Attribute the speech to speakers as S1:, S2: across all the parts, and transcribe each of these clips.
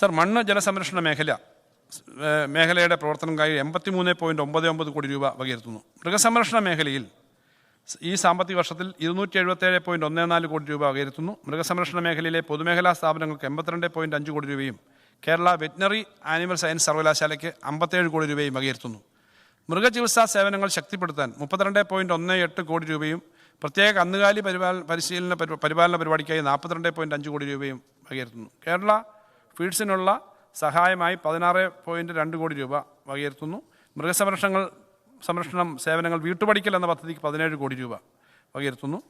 S1: Sir മണ്ണ് ജലസംരക്ഷണ മേഖല മേഖലയുടെ മേഖലയുടെ പ്രവർത്തനങ്ങൾക്കായി എൺപത്തി മൂന്ന് പോയിന്റ് ഒമ്പത് ഒമ്പത് കോടി രൂപ വകയിരുത്തുന്നു. മൃഗസംരക്ഷണ മേഖലയിൽ ഈ സാമ്പത്തിക വർഷത്തിൽ ഇരുന്നൂറ്റി എഴുപത്തേഴ് പോയിന്റ് ഒന്ന് നാല് കോടി രൂപ വകയിരുത്തുന്നു. മൃഗസംരക്ഷണ മേഖലയിലെ പൊതുമേഖലാ സ്ഥാപനങ്ങൾക്ക് എൺപത്തിരണ്ട് പോയിന്റ് അഞ്ച് കോടി രൂപയും കേരള വെറ്റിനറി ആനിമൽ സയൻസ് സർവകലാശാലയ്ക്ക് അമ്പത്തേഴ് കോടി രൂപയും വകയിരുത്തുന്നു. മൃഗചികിത്സാ സേവനങ്ങൾ ശക്തിപ്പെടുത്താൻ മുപ്പത്തിരണ്ട് പോയിന്റ് ഒന്ന് എട്ട് കോടി രൂപയും പ്രത്യേക കന്നുകാലി പരിപാല പരിശീലന പരിപാലന പരിപാടിക്കായി നാൽപ്പത്തിരണ്ട് പോയിന്റ് അഞ്ച് കോടി രൂപയും വകയിരുത്തുന്നു. കേരള ഫീഡ്സിനുള്ള സഹായമായി പതിനാറ് പോയിന്റ് രണ്ട് കോടി രൂപ വകയിരുത്തുന്നു. മൃഗസംരക്ഷണങ്ങൾ സംരക്ഷണം സേവനങ്ങൾ വീട്ടുപടിക്കൽ എന്ന പദ്ധതിക്ക് പതിനേഴ് കോടി രൂപ വകയിരുത്തുന്നു.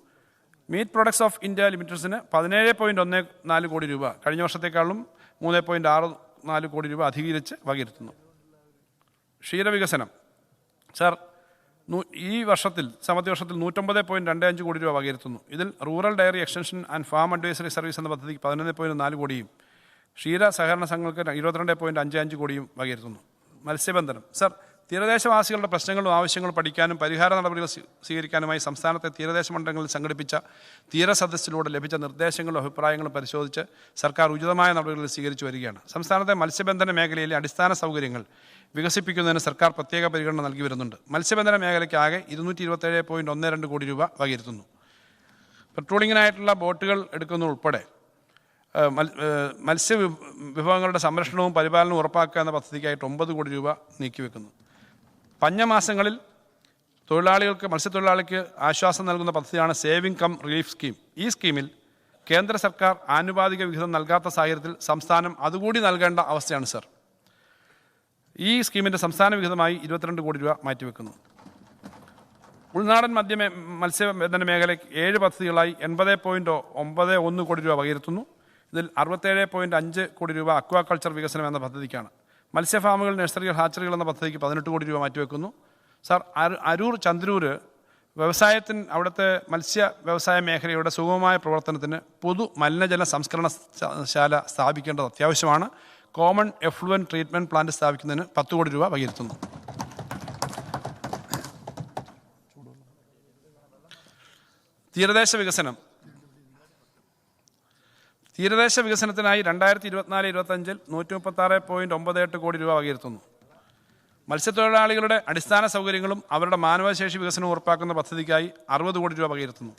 S1: മീറ്റ് പ്രൊഡക്ട്സ് ഓഫ് ഇന്ത്യ ലിമിറ്റഡ്സിന് പതിനേഴ് പോയിന്റ് ഒന്ന് നാല് കോടി രൂപ കഴിഞ്ഞ വർഷത്തേക്കാളും മൂന്ന് പോയിന്റ് ആറ് നാല് കോടി രൂപ അധികരിച്ച് വകയിരുത്തുന്നു. ക്ഷീരവികസനം. സാർ ഈ വർഷത്തിൽ സാമ്പത്തിക വർഷത്തിൽ നൂറ്റമ്പത് പോയിന്റ് രണ്ട് അഞ്ച് കോടി രൂപ വകയിരുത്തുന്നു. ഇതിൽ rural dairy extension and farm advisory service എന്ന പദ്ധതിക്ക് പതിനൊന്ന് പോയിന്റ് നാല് കോടിയും ക്ഷീര സഹകരണ സംഘങ്ങൾക്ക് ഇരുപത്തിരണ്ട് പോയിന്റ് അഞ്ച് അഞ്ച് കോടിയും വകയിരുത്തുന്നു. മത്സ്യബന്ധനം. സർ തീരദേശവാസികളുടെ പ്രശ്നങ്ങളും ആവശ്യങ്ങളും പഠിക്കാനും പരിഹാര നടപടികൾ സ്വീ- സ്വീകരിക്കാനുമായി സംസ്ഥാനത്തെ തീരദേശ മണ്ഡലങ്ങളിൽ സംഘടിപ്പിച്ച തീരസദസ്സിലൂടെ ലഭിച്ച നിർദ്ദേശങ്ങളും അഭിപ്രായങ്ങളും പരിശോധിച്ച് സർക്കാർ ഉചിതമായ നടപടികൾ സ്വീകരിച്ചു വരികയാണ്. സംസ്ഥാനത്തെ മത്സ്യബന്ധന മേഖലയിലെ അടിസ്ഥാന സൗകര്യങ്ങൾ വികസിപ്പിക്കുന്നതിന് സർക്കാർ പ്രത്യേക പരിഗണന നൽകി വരുന്നുണ്ട്. മത്സ്യബന്ധന മേഖലയ്ക്ക് ആകെ ഇരുന്നൂറ്റി ഇരുപത്തേഴ് പോയിന്റ് ഒന്ന് രണ്ട് കോടി രൂപ വകയിരുത്തുന്നു. പെട്രോളിങ്ങിനായിട്ടുള്ള ബോട്ടുകൾ മൽ- ഏഹ്, മത്സ്യ വിഭവങ്ങളുടെ സംരക്ഷണവും പരിപാലനവും ഉറപ്പാക്കുക എന്ന പദ്ധതിക്കായിട്ട് ഒമ്പത് കോടി രൂപ നീക്കിവെക്കുന്നു. പഞ്ഞമാസങ്ങളിൽ തൊഴിലാളികൾക്ക് മത്സ്യത്തൊഴിലാളിക്ക് ആശ്വാസം നൽകുന്ന പദ്ധതിയാണ് സേവിംഗ് കം റിലീഫ് സ്കീം. ഈ സ്കീമിൽ കേന്ദ്ര സർക്കാർ ആനുപാതിക വിഹിതം നൽകാത്ത സാഹചര്യത്തിൽ സംസ്ഥാനം അതുകൂടി നൽകേണ്ട അവസ്ഥയാണ് സർ. ഈ സ്കീമിന്റെ സംസ്ഥാന വിഹിതമായി ഇരുപത്തിരണ്ട് കോടി രൂപ മാറ്റിവെക്കുന്നു. ഉൾനാടൻ മദ്യ മത്സ്യബന്ധന മേഖലയ്ക്ക് ഏഴ് പദ്ധതികളായി എൺപത് പോയിന്റ് ഒമ്പത് ഒന്ന് കോടി രൂപ വകയിരുത്തുന്നു. ഇതിൽ അറുപത്തേഴ് പോയിന്റ് അഞ്ച് കോടി രൂപ അക്വാകൾച്ചർ വികസനം എന്ന പദ്ധതിക്കാണ്. മത്സ്യ ഫാമുകൾ നഴ്സറികൾ ഹാച്ചറികൾ എന്ന പദ്ധതിക്ക് പതിനെട്ട് കോടി രൂപ മാറ്റിവെക്കുന്നു. സാർ അരു- അരൂർ ചന്ദ്രൂർ വ്യവസായത്തിന് അവിടുത്തെ മത്സ്യ വ്യവസായ മേഖലയുടെ സുഗമമായ പ്രവർത്തനത്തിന് പൊതു മലിനജല സംസ്കരണ ശാല സ്ഥാപിക്കേണ്ടത് അത്യാവശ്യമാണ്. കോമൺ എഫ്ലുവൻ ട്രീറ്റ്മെന്റ് പ്ലാന്റ് സ്ഥാപിക്കുന്നതിന് പത്ത് കോടി രൂപ വകയിരുത്തുന്നു. തീരദേശ വികസനം. തീരദേശ വികസനത്തിനായി രണ്ടായിരത്തി ഇരുപത്തിനാല് ഇരുപത്തഞ്ചിൽ നൂറ്റി മുപ്പത്താറ് പോയിന്റ് ഒമ്പത് എട്ട് കോടി രൂപ വകയിരുത്തുന്നു. മത്സ്യത്തൊഴിലാളികളുടെ അടിസ്ഥാന സൗകര്യങ്ങളും അവരുടെ മാനവശേഷി വികസനവും ഉറപ്പാക്കുന്ന പദ്ധതിക്കായി അറുപത് കോടി രൂപ വകയിരുത്തുന്നു.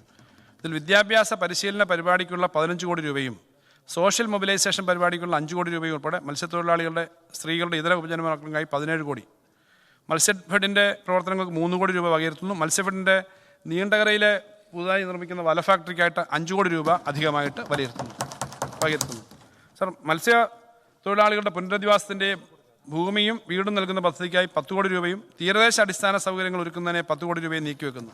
S1: ഇതിൽ വിദ്യാഭ്യാസ പരിശീലന പരിപാടിക്കുള്ള പതിനഞ്ച് കോടി രൂപയും സോഷ്യൽ മൊബിലൈസേഷൻ പരിപാടിക്കുള്ള അഞ്ച് കോടി രൂപയും ഉൾപ്പെടെ മത്സ്യത്തൊഴിലാളികളുടെ സ്ത്രീകളുടെ ഇതര ഉപജനമാർക്കായി പതിനേഴ് കോടി. മത്സ്യഫെഡിന്റെ പ്രവർത്തനങ്ങൾക്ക് മൂന്ന് കോടി രൂപ വകയിരുത്തുന്നു. മത്സ്യഫെഡിന്റെ നീണ്ടകരയിലെ പുതുതായി നിർമ്മിക്കുന്ന വല ഫാക്ടറിക്കായിട്ട് അഞ്ച് കോടി രൂപ അധികമായിട്ട് വിലയിരുത്തുന്നു. വകയിരുത്തുന്നു സർ മത്സ്യ തൊഴിലാളികളുടെ പുനരധിവാസത്തിന്റെ ഭൂമിയും വീടും നൽകുന്ന പദ്ധതിക്കായി പത്ത് കോടി രൂപയും തീരദേശ അടിസ്ഥാന സൗകര്യങ്ങൾ ഒരുക്കുന്നതിനെ പത്ത് കോടി രൂപയും നീക്കിവെക്കുന്നു.